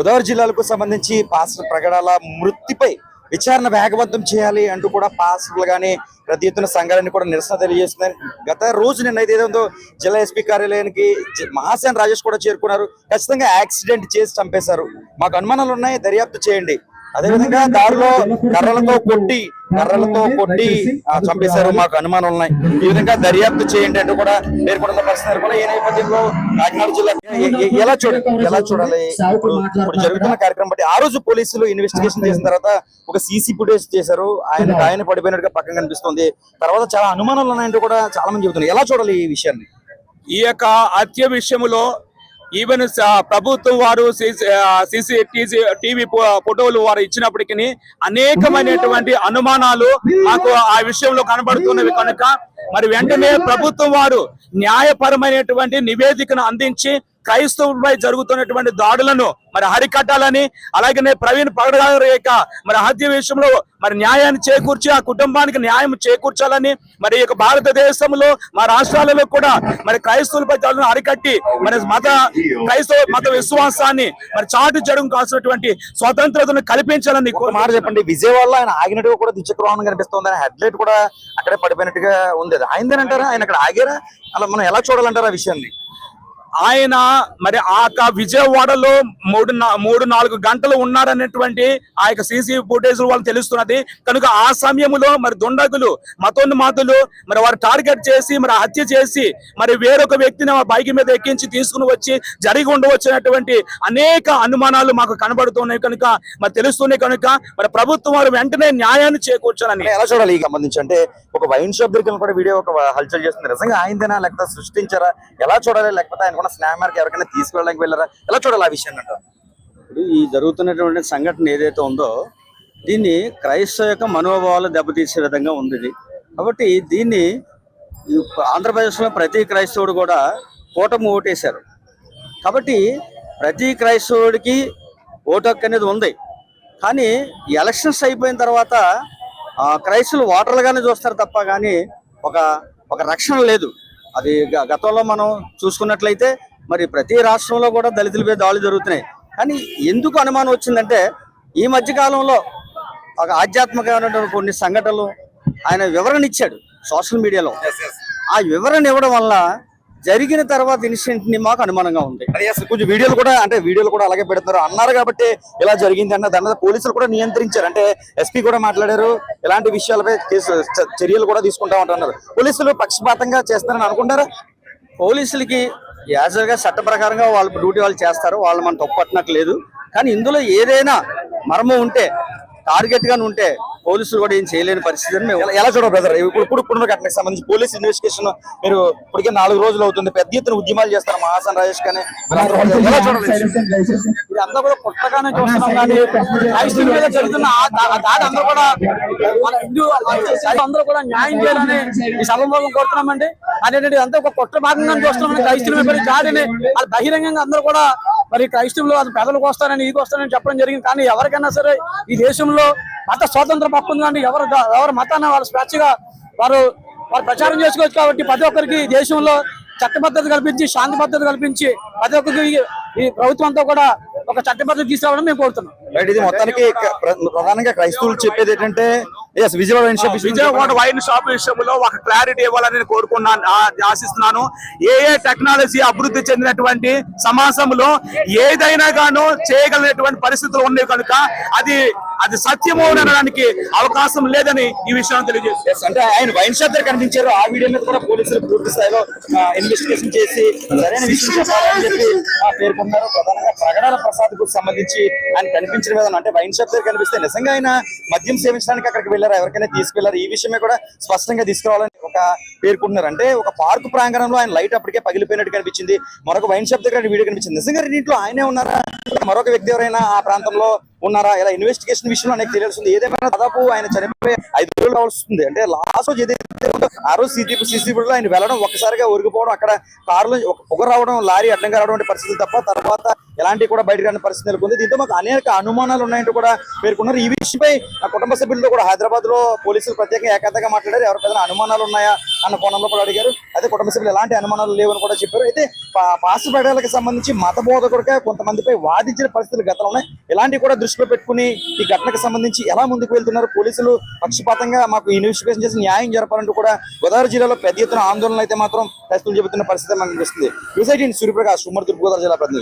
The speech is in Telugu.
గోదావరి జిల్లాలకు సంబంధించి పాస్టర్ ప్రగడాల మృతిపై విచారణ వేగవంతం చేయాలి అంటూ కూడా పాస్టర్లు కానీ ప్రతి ఎత్తున సంఘాలన్నీ కూడా నిరసన తెలియజేస్తున్నాయి. గత రోజు నిన్న అయితే ఏదో జిల్లా ఎస్పీ కార్యాలయానికి మహాసేన రాజేష్ కూడా చేరుకున్నారు. ఖచ్చితంగా యాక్సిడెంట్ చేసి చంపేశారు. మాకు అనుమానాలు ఉన్నాయి దర్యాప్తు చేయండి. అదేవిధంగా దారిలో కర్రలతో కొట్టి కర్రలతో కొట్టి ఆ, చంపేశారు మాకు అనుమానాలు ఉన్నాయి. ఈ విధంగా దర్యాప్తు చేయండి అంటూ కూడా పేర్కొన్న పరిస్థితులు కూడా ఈ నేపథ్యంలో కాకినాడ జిల్లా ఎలా చూడాలి ఎలా చూడాలి? ఇప్పుడు ఇప్పుడు జరుగుతున్న కార్యక్రమం బట్టి ఆ రోజు పోలీసులు ఇన్వెస్టిగేషన్ చేసిన తర్వాత ఒక సీసీ ఫుటేజ్ చేశారు. ఆయన ఆయన పడిపోయినట్టుగా పక్కన కనిపిస్తుంది. తర్వాత చాలా అనుమానాలు ఉన్నాయంటూ కూడా చాలా మంది చెబుతున్నారు. ఎలా చూడాలి ఈ విషయాన్ని? ఈ యొక్క హత్య విషయంలో ఈవెన్ uh, ప్రభుత్వం వారు సిసి టీవీ ఫోటోలు వారు ఇచ్చినప్పటికీ అనేకమైనటువంటి అనుమానాలు మాకు ఆ విషయంలో కనబడుతున్నవి కనుక మరి వెంటనే ప్రభుత్వం వారు న్యాయపరమైనటువంటి నివేదికను అందించి క్రైస్తవులపై జరుగుతున్నటువంటి దాడులను మరి హరికట్టాలని అలాగనే ప్రవీణ్ పగడగారి యొక్క మరి హత్య విషయంలో మరి న్యాయాన్ని చేకూర్చి ఆ కుటుంబానికి న్యాయం చేకూర్చాలని మరి ఈ యొక్క భారతదేశంలో మా రాష్ట్రాలలో కూడా మరి క్రైస్తవులపై దాడులను అరికట్టి మరి మత క్రైస్తవ మత విశ్వాసాన్ని మరి చాటు జడుగు కాల్సినటువంటి స్వతంత్రతను కల్పించాలని మాట చెప్పండి. విజయవాడలో ఆయన ఆగినట్టుగా కూడా ద్విచక్ర వాహనం కనిపిస్తుంది హెడ్ లైట్ కూడా అక్కడే పడిపోయినట్టుగా ఉంది. అయిందేనంటారా ఆయన అక్కడ ఆగారా? అలా మనం ఎలా చూడాలంటారా ఆ విషయాన్ని? ఆయన మరి ఆ యొక్క విజయవాడలో మూడు మూడు నాలుగు గంటలు ఉన్నారనేటువంటి ఆ యొక్క సీసీ ఫుటేజ్ వాళ్ళు తెలుస్తున్నది. కనుక ఆ సమయంలో మరి దుండగులు మతోన్మాతులు మరి వారు టార్గెట్ చేసి మరి హత్య చేసి మరి వేరొక వ్యక్తిని బైక్ మీద ఎక్కించి తీసుకుని వచ్చి జరిగి ఉండవచ్చినటువంటి అనేక అనుమానాలు మాకు కనబడుతున్నాయి కనుక మరి తెలుస్తున్నాయి కనుక మరి ప్రభుత్వం వారు వెంటనే న్యాయాన్ని చేకూర్చాలని. ఎలా చూడాలి ఈ సంబంధించి? అంటే ఒక వైన్ షాప్ దగ్గర కూడా వీడియో ఒక హల్చల్ చేస్తుంది. నిజంగా ఆయనదేనా? లేకపోతే సృష్టించారా? ఎలా చూడాలి? లేకపోతే ఆయన కూడా స్నాప్ మార్క్ ఎవరికైనా తీసుకెళ్ళడానికి వెళ్ళారా? ఎలా చూడాలి ఆ విషయాన్ని అంటారు? ఇప్పుడు ఈ జరుగుతున్నటువంటి సంఘటన ఏదైతే ఉందో దీన్ని క్రైస్తవ యొక్క మనోభావాలు దెబ్బతీసే విధంగా ఉంది కాబట్టి దీన్ని ఆంధ్రప్రదేశ్లో ప్రతి క్రైస్తవుడు కూడా కూటమి ఓటేశారు. కాబట్టి ప్రతి క్రైస్తవుడికి ఓటు హక్కు అనేది ఉంది. కానీ ఎలక్షన్స్ అయిపోయిన తర్వాత ఆ, క్రైస్తవులు ఓటర్లుగానే చూస్తారు తప్ప కానీ ఒక ఒక రక్షణ లేదు. అది గతంలో మనం చూసుకున్నట్లయితే మరి ప్రతి రాష్ట్రంలో కూడా దళితులపై దాడులు జరుగుతున్నాయి. కానీ ఎందుకు అనుమానం వచ్చిందంటే ఈ మధ్య కాలంలో ఒక ఆధ్యాత్మికమైనటువంటి కొన్ని సంఘటనలు ఆయన వివరణ ఇచ్చాడు సోషల్ మీడియాలో. ఆ వివరణ ఇవ్వడం వల్ల జరిగిన తర్వాత ఇన్సిడెంట్ని మాకు అనుమానంగా ఉంది. అసలు కొంచెం వీడియోలు కూడా అంటే వీడియోలు కూడా అలాగే పెడుతున్నారు అన్నారు కాబట్టి ఇలా జరిగింది అన్న దాని మీద పోలీసులు కూడా నియంత్రించారు. అంటే ఎస్పీ కూడా మాట్లాడారు ఇలాంటి విషయాలపై కేసు చ- చర్యలు కూడా తీసుకుంటా ఉంటున్నారు. పోలీసులు పక్షపాతంగా చేస్తారని అనుకుంటారా? పోలీసులకి యాజర్గా చట్ట ప్రకారంగా వాళ్ళ డ్యూటీ వాళ్ళు చేస్తారు వాళ్ళు మనం తప్పట్టినట్టు కానీ ఇందులో ఏదైనా మర్మం ఉంటే టార్గెట్ గాని ఉంటే పోలీసులు కూడా ఏం చేయలేని పరిస్థితి అని మేము ఎలా- చూడాలి బ్రదర్ ఇప్పుడు ఇప్పుడు ఇప్పుడు ఘటనకు సంబంధించి పోలీస్ ఇన్వెస్టిగేషన్ మీరు ఇప్పటికే నాలుగు రోజులు అవుతుంది. పెద్ద ఎత్తున ఉద్యమాలు చేస్తారు మహాసన్ రాజేష్ కానీ? ఇది అంతా కూడా చూస్తున్నాం కానీ మీద జరుగుతున్న దాడి అందరూ కూడా మన హిందూ అందరూ కూడా న్యాయం చేయాలని ఈ కోరుతున్నామండి. అనేది అంతా ఒక కొత్త భాగంగా చూస్తున్నామని క్రైస్తవుల మీద దాడిని బహిరంగంగా అందరూ కూడా మరి క్రైస్తవులు అది పెదలకు వస్తారని ఇది వస్తారని చెప్పడం జరిగింది. కానీ ఎవరికైనా సరే ఈ దేశంలో మత స్వాతంత్రం హక్కు ఉంది కానీ ఎవరు ఎవరి మతాన్ని వాళ్ళు స్వేచ్ఛగా వారు వారు ప్రచారం చేసుకోవచ్చు కాబట్టి ప్రతి ఒక్కరికి దేశంలో చట్టబద్ధత కల్పించి శాంతి భద్రత కల్పించి ప్రతి ఒక్కరికి ఈ- ప్రభుత్వం అంతా కూడా ఒక చట్టబద్ధత తీసుకురావడం మేము కోరుతున్నాం. ఇది మొత్తానికి ప్రధానంగా క్రైస్తవులు చెప్పేది ఏంటంటే yes Vijayawada wine shop Vijayawada wine shop విషయంలో ఒక క్లారిటీ ఇవ్వాలని నేను కోరుకున్నాను ఆశిస్తున్నాను. ఏ ఏ టెక్నాలజీ అభివృద్ధి చెందినటువంటి సమాజంలో ఏదైనా గాను చేయగలిగినటువంటి పరిస్థితులు ఉన్నాయి కనుక అది అది సత్యము అని అనడానికి అవకాశం లేదని ఈ విషయం తెలియజేస్తుంది Yes, అంటే ఆయన వైన్ షాప్ దగ్గర కనిపించారు. ఆ వీడియో మీద కూడా పోలీసులు పూర్తి స్థాయిలో ఇన్వెస్టిగేషన్ చేసి సరైన విషయం చెప్పాలని చెప్పి ఆ, పేర్కొన్నారు. ప్రధానంగా ప్రగడాల ప్రసాద్కు సంబంధించి ఆయన కనిపించిన విధానం అంటే వైన్ షాప్ దగ్గర కనిపిస్తే నిజంగా ఆయన మద్యం సేవించడానికి అక్కడికి తీసుకెళ్ళారు ఎవరికైనా తీసుకెళ్ళారు ఈ విషయమే కూడా స్పష్టంగా తీసుకురావాలని ఒక పేర్కొంటున్నారు. అంటే ఒక పార్క్ ప్రాంగణంలో ఆయన లైట్ అప్పటికే పగిలిపోయినట్టు కనిపించింది. మరొక వైన్ షాప్ దగ్గర వీడియో కనిపించింది. నిజంగా దీంట్లో ఆయనే ఉన్నారా? మరొక వ్యక్తి ఎవరైనా ఆ ప్రాంతంలో ఉన్నారా? ఇలా ఇన్వెస్టిగేషన్ విషయంలో నాకు తెలియాల్సింది. ఏదేమైనా దాదాపు ఆయన చనిపోయి ఐదు రోజులు కావాల్సింది అంటే లాస్ట్ రోజు ఏదైతే ఆ రోజు సీసీపీ సిసి లో ఆయన వెళ్ళడం ఒక్కసారిగా ఒరిగిపోవడం అక్కడ కారులో ఒక పొగ రావడం లారీ అడ్డంగా రావడం వంటి పరిస్థితులు తప్ప తర్వాత ఎలాంటి కూడా బయటకు రాని పరిస్థితి నెలకొంది. దీంతో మాకు అనేక అనుమానాలు ఉన్నాయంటూ కూడా పేర్కొన్నారు. ఈ విషయంపై కుటుంబ సభ్యులతో కూడా హైదరాబాద్లో పోలీసులు ప్రత్యేకంగా ఏకాంతంగా మాట్లాడారు. ఎవరికైనా అనుమానాలు ఉన్నాయా? అన్న కోణంలో కూడా అడిగారు. అయితే కుటుంబ సభ్యులు ఎలాంటి అనుమానాలు లేవని కూడా చెప్పారు. అయితే పా- పాస్ సంబంధించి మత బోధకుడిగా కొంతమందిపై వాదించిన పరిస్థితులు గతంలో ఉన్నాయి. ఇలాంటివి కూడా దృష్టిలో పెట్టుకుని ఈ ఘటనకు సంబంధించి ఎలా ముందుకు వెళ్తున్నారు? పోలీసులు పక్షపాతంగా మాకు ఇన్వెస్టిగేషన్ చేసి న్యాయం జరపాలంటూ కూడా గోదావరి జిల్లాలో పెద్ద ఎత్తున ఆందోళన అయితే మాత్రం ప్రస్తుతం చెబుతున్న పరిస్థితి మనకు కనిపిస్తుంది యూసైటీ సూర్యప్రకాష్ ఉమ్మడి తూర్పుగోదావరి జిల్లా ప్రతినిధి.